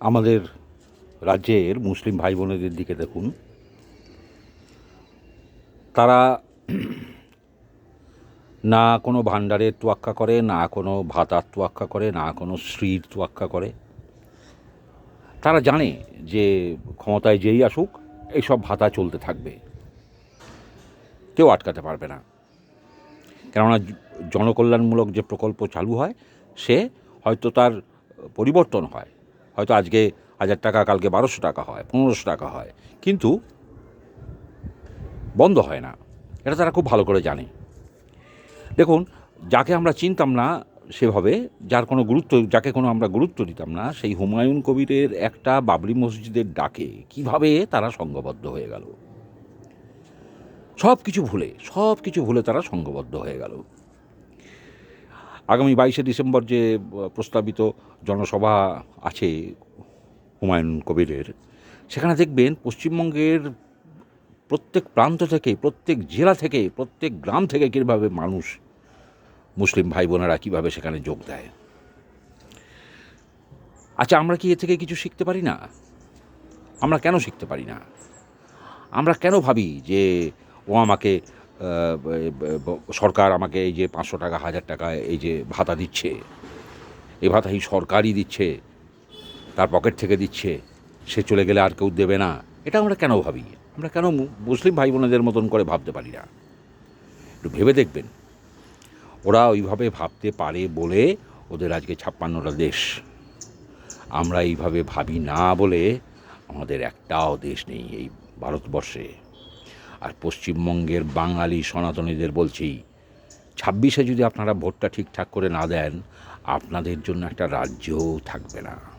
আমাদের রাজ্যের মুসলিম ভাই বোনেদের দিকে দেখুন। তারা না কোনো ভাণ্ডারের তোয়াক্কা করে, না কোনো ভাতার তোয়াক্কা করে, না কোনো শ্রীর তোয়াক্কা করে। তারা জানে যে ক্ষমতায় যেই আসুক, এইসব ভাতা চলতে থাকবে। কেউ আটকাতে পারবে না। কেননা জনকল্যাণমূলক যে প্রকল্প চালু হয়, সে হয়তো তার পরিবর্তন হয়। হয়তো আজকে হাজার টাকা, কালকে বারোশো টাকা হয়, পনেরোশো টাকা হয়। কিন্তু বন্ধ হয় না। এটা তারা খুব ভালো করে জানে। দেখুন, যাকে আমরা চিনতাম না সেভাবে, যার কোনো গুরুত্ব, যাকে কোনো আমরা গুরুত্ব দিতাম না, সেই হুমায়ুন কবিরের একটা বাবরি মসজিদের ডাকে কীভাবে তারা সঙ্গবদ্ধ হয়ে গেল। সব কিছু ভুলে সব কিছু ভুলে তারা সঙ্গবদ্ধ হয়ে গেল। আগামী বাইশে ডিসেম্বর যে প্রস্তাবিত জনসভা আছে হুমায়ুন কবিরের, সেখানে দেখবেন পশ্চিমবঙ্গের প্রত্যেক প্রান্ত থেকে, প্রত্যেক জেলা থেকে, প্রত্যেক গ্রাম থেকে কীভাবে মানুষ মুসলিম ভাই বোনেরা কীভাবে সেখানে যোগ দেয়। আচ্ছা আমরা কি এ থেকে কিছু শিখতে পারি না? আমরা কেন শিখতে পারি না? আমরা কেন ভাবি যে ও আমাকে সরকার আমাকে এই যে পাঁচশো টাকা, হাজার টাকা এই যে ভাতা দিচ্ছে, এই ভাতা এই সরকারই দিচ্ছে, তার পকেট থেকে দিচ্ছে, সে চলে গেলে আর কেউ দেবে না, এটা আমরা কেন ভাবি? আমরা কেন মুসলিম ভাই বোনেদের মতন করে ভাবতে পারি না? একটু ভেবে দেখবেন। ওরা ওইভাবে ভাবতে পারে বলে ওদের আজকে ছাপ্পান্নটা দেশ। আমরা এইভাবে ভাবি না বলে আমাদের একটাও দেশ নেই এই ভারতবর্ষে। আর পশ্চিমবঙ্গের বাঙালি সনাতনীদের বলছি, ছাব্বিশে যদি আপনারা ভোটটা ঠিকঠাক করে না দেন, আপনাদের জন্য একটা রাজ্যও থাকবে না।